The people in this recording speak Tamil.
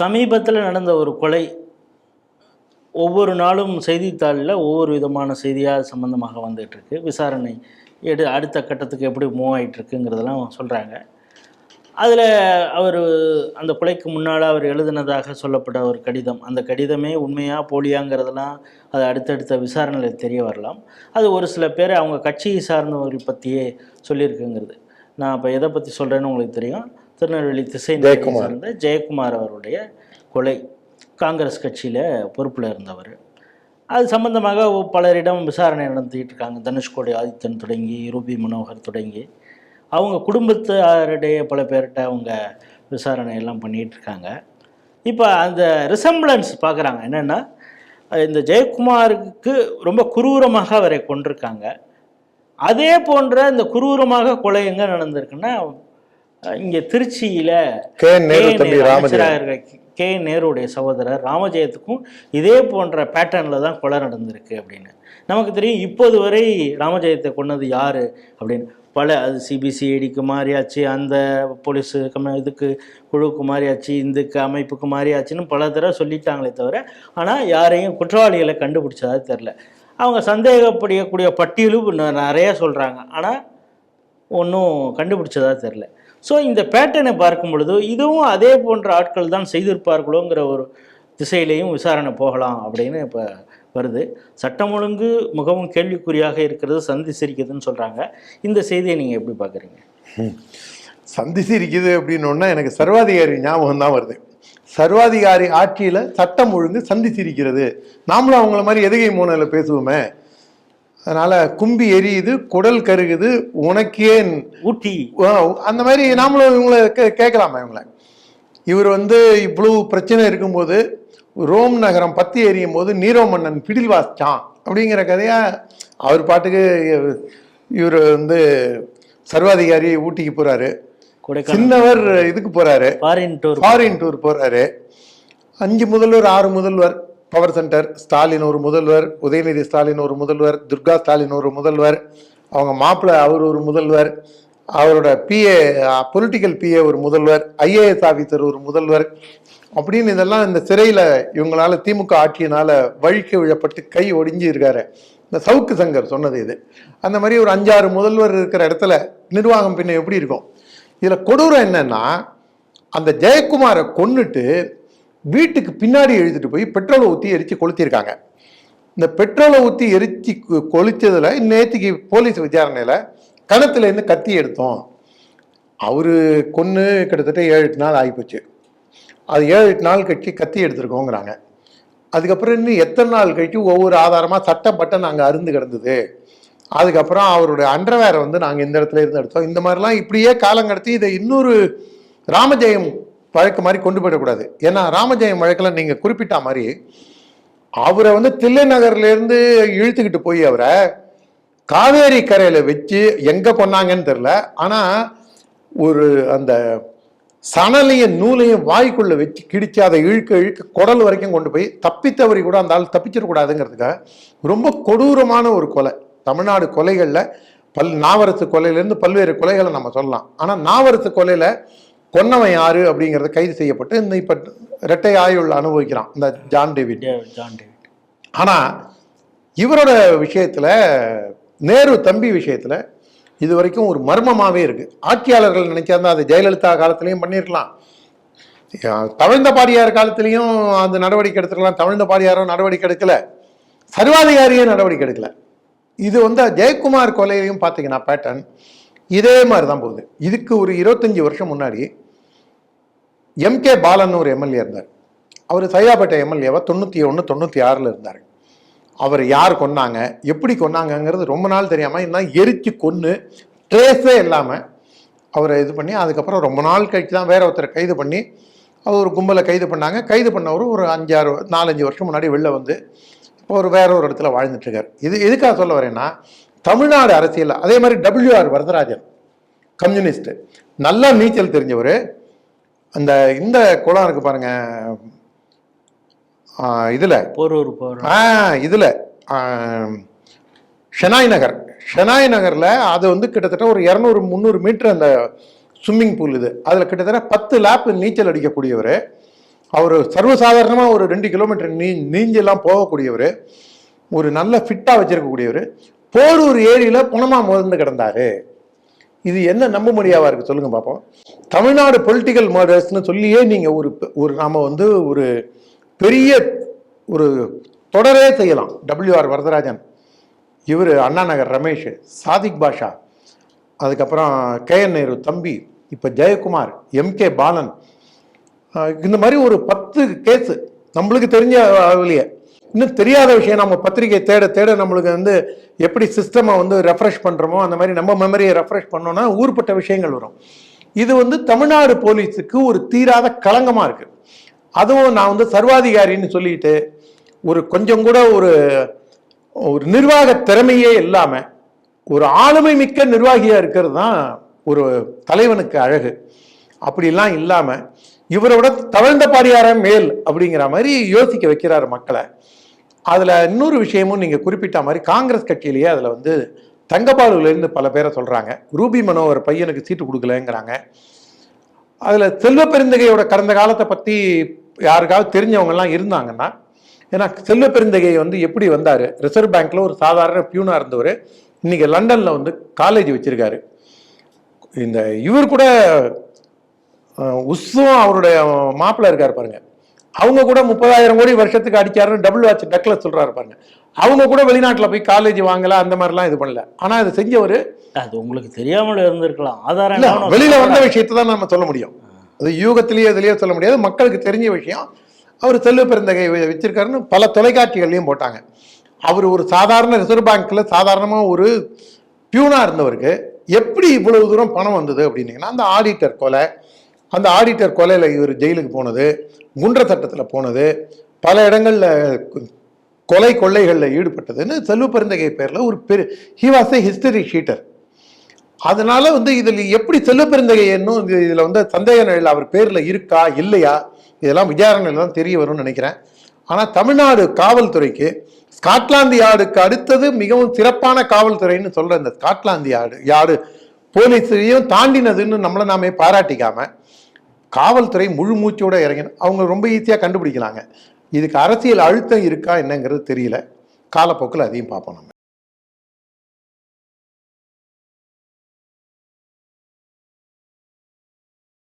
சமீபத்தில் நடந்த ஒரு கொலை ஒவ்வொரு நாளும் செய்தித்தாளில் ஒவ்வொரு விதமான செய்தியாக சம்மந்தமாக வந்துகிட்ருக்கு. விசாரணை எடு அடுத்த கட்டத்துக்கு எப்படி மூவ் ஆகிட்டுருக்குங்கிறதெல்லாம் சொல்கிறாங்க அதில் அவர் அந்த கொலைக்கு முன்னால் அவர் எழுதினதாக சொல்லப்பட்ட ஒரு கடிதம். அந்த கடிதமே உண்மையாக போலியாங்கிறதெல்லாம் அது அடுத்தடுத்த விசாரணையில் தெரிய வரலாம். அது ஒரு சில பேர் அவங்க கட்சியை சார்ந்தவர்கள் பற்றியே சொல்லியிருக்குங்கிறது. நான் இப்போ எதை பற்றி சொல்கிறேன்னு உங்களுக்கு தெரியும். திருநெல்வேலி திசை. சார்ந்த ஜெயக்குமார் அவருடைய கொலை காங்கிரஸ் கட்சியில் பொறுப்பில் இருந்தவர். அது சம்பந்தமாக பலரிடம் விசாரணை நடத்திட்டு இருக்காங்க. தனுஷ்கோடி ஆதித்தன் தொடங்கி ரூபி மனோகர் தொடங்கி. அவங்க குடும்பத்தாரிடையே பல பேர்கிட்ட அவங்க விசாரணை எல்லாம் பண்ணிட்டு இருக்காங்க. இப்போ அந்த ரிசம்பிளன்ஸ் பார்க்குறாங்க என்னென்னா இந்த ஜெயக்குமாருக்கு ரொம்ப குரூரமாக அவரை கொண்டிருக்காங்க அதே போன்ற இந்த குரூரமாக கொலை எங்கே நடந்திருக்குன்னா இங்கே திருச்சியில் கே நேரு தம்பி கே நேருடைய சகோதரர் ராமஜெயத்துக்கும் இதே போன்ற பேட்டர்னில் தான் கொலை நடந்திருக்கு அப்படின்னு. நமக்கு தெரியும் இப்போது வரை ராமஜெயத்தை கொன்னது யார் அப்படின்னு. பல அது சிபிசிஐடிக்கு மாறியாச்சு அந்த போலீஸு கம்ம இதுக்கு குழுவுக்கு மாறியாச்சு இந்துக்கு அமைப்புக்கு மாறியாச்சுன்னு பல தடவை சொல்லிட்டாங்களே தவிர ஆனால் யாரையும் குற்றவாளிகளை கண்டுபிடிச்சதா தெரில அவங்க சந்தேகப்படக்கூடிய பட்டியலும் நிறைய சொல்கிறாங்க ஆனால் ஒன்றும் கண்டுபிடிச்சதா தெரில ஸோ இந்த பேட்டர்னை பார்க்கும் பொழுது இதுவும் அதே போன்ற ஆட்கள் தான் செய்திருப்பார்களோங்கிற ஒரு திசையிலையும் விசாரணை போகலாம் அப்படின்னு இப்போ வருது. சட்டம் ஒழுங்கு மிகவும் கேள்விக்குறியாக இருக்கிறது சந்தி சிரிக்குதுன்னு சொல்கிறாங்க இந்த செய்தியை நீங்கள் எப்படி பார்க்குறீங்க? சந்தி சிரிக்குது அப்படின்னோன்னா எனக்கு சர்வாதிகாரி ஞாபகம் தான் வருது. சர்வாதிகாரி ஆட்சியில் சட்டம் ஒழுங்கு சந்திச்சிருக்கிறது நாமளும் அவங்கள மாதிரி எதுகை மூனையில் பேசுவோமே. அதனால கும்பி எரியுது குடல் கருகுது உனக்கேன். ஊட்டி. அந்த மாதிரி நாமளும் இவங்களை கே கேட்கலாமா இவங்கள? இவர் வந்து இவ்வளவு பிரச்சனை இருக்கும்போது ரோம் நகரம் பத்தி எரியும் போது நீரோ மன்னன் பிடில் வாசிச்சான் அப்படிங்கிற கதையா அவர் பாட்டுக்கு இவர் வந்து சர்வாதிகாரி ஊட்டிக்கு போறாரு. சின்னவர் இதுக்கு போறாரு. ஃபாரின் டூர் ஃபாரின் டூர் போறாரு. அஞ்சு முதல்வர் ஆறு முதல்வர். பவர் சென்டர் ஸ்டாலின் ஒரு முதல்வர் உதயநிதி ஸ்டாலின் ஒரு முதல்வர் துர்கா ஸ்டாலின் ஒரு முதல்வர் அவங்க மாப்பிள்ளை அவர் ஒரு முதல்வர் அவரோட பிஏ பொலிட்டிக்கல் பிஏ ஒரு முதல்வர் ஐஏஎஸ் ஆஃபீஸர் ஒரு முதல்வர். அப்படின்னு இதெல்லாம் இந்த சிறையில் இவங்களால திமுக ஆட்சியினால வழிக்கு விழப்பட்டு கை ஒடிஞ்சு இருக்காரு. இந்த சவுக்கு சங்கர் சொன்னது இது. அந்த மாதிரி ஒரு அஞ்சாறு முதல்வர் இருக்கிற இடத்துல நிர்வாகம் பின்ன எப்படி இருக்கும்? இதில் கொடூரம் என்னன்னா அந்த ஜெயக்குமாரை கொன்னுட்டு வீட்டுக்கு பின்னாடி எழுதிட்டு போய் பெட்ரோலை ஊற்றி எரித்து கொளுத்திருக்காங்க இந்த பெட்ரோலை ஊற்றி எரித்து கொ- நேற்றுக்கு போலீஸ் விசாரணையில் கணத்துலேருந்து கத்தி எடுத்தோம். அவர் கொன்று கிட்டத்தட்ட ஏழு எட்டு நாள் ஆகிப்போச்சு. அது ஏழு எட்டு நாள் கழிச்சு கத்தி எடுத்துருக்கோங்கிறாங்க. அதுக்கப்புறம் இன்னும் எத்தனை நாள் கழிச்சு ஒவ்வொரு ஆதாரமாக சட்டப்பட்ட நாங்கள் அருந்து கிடந்தது. அதுக்கப்புறம் அவருடைய அண்டர்வேரை வந்து நாங்கள் இந்த இடத்துல இருந்து எடுத்தோம். இந்த மாதிரிலாம் இப்படியே காலம் கடத்தி இதை இன்னொரு ராமஜெயம் வழக்கு மாதிரி கொண்டு போயிடக்கூடாது. ஏன்னா ராமஜெயம் வழக்கில் நீங்கள் குறிப்பிட்ட மாதிரி அவரை வந்து தில்லை நகர்லேருந்து இழுத்துக்கிட்டு போய் அவரை காவேரி கரையில் வச்சு எங்கே கொண்டாங்கன்னு தெரில ஆனால் ஒரு அந்த சணலையும் நூலையும் வாய்க்குள்ளே வச்சு கிடிச்சு அதை இழுக்க இழுக்க குடல் வரைக்கும் கொண்டு போய் தப்பித்தவரி கூட அந்த ஆள் தப்பிச்சிடக்கூடாதுங்கிறதுக்காக ரொம்ப கொடூரமான ஒரு கொலை. தமிழ்நாடு கொலைகளில் பல் நாவரத்து கொலையிலேருந்து பல்வேறு கொலைகளை நம்ம சொல்லலாம். ஆனால் நாவரத்து கொலையில் கொன்னவன் யாரு அப்படிங்கிறத கைது செய்யப்பட்டு இந்த இப்போ இரட்டை ஆயுள் அனுபவிக்கிறான் இந்த ஜான் டேவிட். John David. ஆனால் இவரோட விஷயத்தில் நேரு தம்பி விஷயத்தில் இது வரைக்கும் ஒரு மர்மமாகவே இருக்குது ஆட்சியாளர்கள் நினைச்சிருந்தா அது ஜெயலலிதா காலத்துலேயும் பண்ணியிருக்கலாம் தவழ்ந்த பாடியார் காலத்துலேயும் அந்த நடவடிக்கை எடுத்துருக்கலாம். தவழ்ந்த பாடியாரும் நடவடிக்கை எடுக்கல. சர்வாதிகாரியே நடவடிக்கை எடுக்கல. இது வந்து ஜெயக்குமார் கொலையிலையும் பார்த்தீங்கன்னா பேட்டர்ன் இதே மாதிரி தான் போகுது. இதுக்கு ஒரு இருபத்தஞ்சி வருஷம் முன்னாடி எம்கே பாலன் ஒரு எம்எல்ஏ இருந்தார். அவர் சையாப்பேட்டை எம்எல்ஏவா தொண்ணூற்றி ஒன்று தொண்ணூற்றி ஆறில் இருந்தார். அவர் யார் கொன்னாங்க எப்படி கொன்னாங்கங்கிறது ரொம்ப நாள் தெரியாமல் இன்னும் எரித்து கொன்று ட்ரேஸே இல்லாமல் அவரை இது பண்ணி அதுக்கப்புறம் ரொம்ப நாள் கழித்து தான் வேற ஒருத்தரை கைது பண்ணி அவர் ஒரு கும்பலை கைது பண்ணாங்க. கைது பண்ணவர் ஒரு அஞ்சாறு நாலஞ்சு வருஷம் முன்னாடி வெளில வந்து இப்போ ஒரு வேற ஒரு இடத்துல வாழ்ந்துட்டுருக்கார். இது எதுக்காக சொல்ல வரேன்னா தமிழ்நாடு அரசியலில் அதே மாதிரி டபிள்யூஆர் வரதராஜன் கம்யூனிஸ்ட்டு நல்லா நீச்சல் தெரிஞ்சவர் அந்த இந்த குளம் இருக்கு பாருங்க. இதுல. போரூர் போகிறோம் ஆ இதுல. ஷெனாய் நகர். ஷெனாய் நகர்ல அது வந்து கிட்டத்தட்ட ஒரு இரநூறு முந்நூறு மீட்டர் அந்த ஸ்விம்மிங் பூல் இது. அதில் கிட்டத்தட்ட பத்து லேப் நீச்சல் அடிக்கக்கூடியவர். அவர் சர்வசாதாரணமாக ஒரு ரெண்டு கிலோமீட்டர் நீ நீஞ்செல்லாம் போகக்கூடியவர். ஒரு நல்ல ஃபிட்டாக வச்சிருக்கக்கூடியவர். போரூர் ஏரியில் புனமா முதந்து கிடந்தாரு. இது என்ன நம்ப முடியாவா இருக்கு சொல்லுங்க பார்ப்போம் தமிழ்நாடு பொலிட்டிக்கல் மர்டர்ஸ்னு சொல்லியே நீங்க ஒரு ஒரு நாம வந்து ஒரு பெரிய ஒரு தொடரே செய்யலாம். டபிள்யூஆர் வரதராஜன் இவர் அண்ணா நகர் ரமேஷ் சாதிக் பாஷா அதுக்கப்புறம் கே என் நேரு தம்பி இப்போ ஜெயக்குமார் எம்கே பாலன். இந்த மாதிரி ஒரு பத்து கேஸு நம்மளுக்கு தெரிஞ்ச அளவுலயே இன்னும் தெரியாத விஷயம் நம்ம பத்திரிகை தேட தேட நம்மளுக்கு வந்து எப்படி சிஸ்டமை வந்து ரெஃப்ரெஷ் பண்ணுறோமோ அந்த மாதிரி நம்ம மெமரியை ரெஃப்ரெஷ் பண்ணோன்னா ஊர்பட்ட விஷயங்கள் வரும். இது வந்து தமிழ்நாடு போலீஸுக்கு ஒரு தீராத களங்கமாக இருக்குது அதுவும் நான் வந்து சர்வாதிகாரின்னு சொல்லிட்டு ஒரு கொஞ்சம் கூட ஒரு ஒரு நிர்வாக திறமையே இல்லாமல் ஒரு ஆளுமை மிக்க நிர்வாகியாக இருக்கிறது தான் ஒரு தலைவனுக்கு அழகு. அப்படிலாம் இல்லாமல் இவரை விட தவழ்ந்த பாரியார மேல் அப்படிங்கிற மாதிரி யோசிக்க வைக்கிறாரு மக்களை. அதில் இன்னொரு விஷயமும் நீங்கள் குறிப்பிட்ட மாதிரி காங்கிரஸ் கட்சியிலேயே அதில் வந்து தங்கப்பாலுலேருந்து பல பேரை சொல்கிறாங்க ரூபி மனோகர் பையனுக்கு சீட்டு கொடுக்கலங்கிறாங்க. அதில் செல்வ பெருந்தகையோட கடந்த காலத்தை பற்றி யாருக்காவது தெரிஞ்சவங்கலாம் இருந்தாங்கன்னா ஏன்னா செல்வ பெருந்தகை வந்து எப்படி வந்தார்? ரிசர்வ் பேங்க்கில் ஒரு சாதாரண பியூனாக இருந்தவர். இன்றைக்கி லண்டனில் வந்து காலேஜ் வச்சிருக்காரு. இந்த இவர் கூட உஸ்ஸும் அவருடைய மாப்பிள்ளை இருக்கார் பாருங்க. அவங்க கூட முப்பதாயிரம் கோடி வருஷத்துக்கு அடிச்சாருன்னு டபுள் வாட்ச் டக்ளஸ் சொல்றாரு பாருங்க. அவங்க கூட வெளிநாட்டில் போய் காலேஜ் வாங்கல அந்த மாதிரிலாம் இது பண்ணல. ஆனால் இது செஞ்சவர் அது உங்களுக்கு தெரியாமல் இருந்திருக்கலாம். ஆதாரம் வெளியில வந்த விஷயத்தை தான் நம்ம சொல்ல முடியும். அது யூகத்திலேயே இதுலயே சொல்ல முடியாது. மக்களுக்கு தெரிஞ்ச விஷயம். அவர் செல்வ பெருந்தகை வச்சிருக்காருன்னு பல தொலைக்காட்சிகள்லையும் போட்டாங்க. அவர் ஒரு சாதாரண ரிசர்வ் பேங்க்ல சாதாரணமா ஒரு பியூனா இருந்தவருக்கு எப்படி இவ்வளவு தூரம் பணம் வந்தது அப்படின்னீங்கன்னா அந்த ஆடிட்டர் கொலை அந்த ஆடிட்டர் கொலையில் இவர் ஜெயிலுக்கு போனது குன்ற சட்டத்தில் போனது பல இடங்களில் கொலை கொள்ளைகளில் ஈடுபட்டதுன்னு செல்வ பெருந்தகை பேரில் ஒரு பெரு he was a history sheeter அதனால வந்து இதில் எப்படி செல்வ பெருந்தகை என்னும் இது- வந்து சந்தேக நிலையில் அவர் பேரில் இருக்கா இல்லையா இதெல்லாம் விசாரணையில் தான் தெரிய வரும்னு நினைக்கிறேன். ஆனால் தமிழ்நாடு காவல்துறைக்கு ஸ்காட்லாந்து யார்டுக்கு அடுத்தது மிகவும் சிறப்பான காவல்துறைன்னு சொல்கிற இந்த ஸ்காட்லாந்து யார்டு யார்டு போலீஸையும் தாண்டினதுன்னு நம்மளை நாமே பாராட்டிக்காம காவல்துறை முழு மூச்சோட இறங்கின அவங்க ரொம்ப ஈஸியாக கண்டுபிடிக்கலாங்க. இதுக்கு அரசியல் அழுத்தம் இருக்கா என்னங்கிறது தெரியல. காலப்போக்கில் அதையும் பார்ப்போம் நம்ம.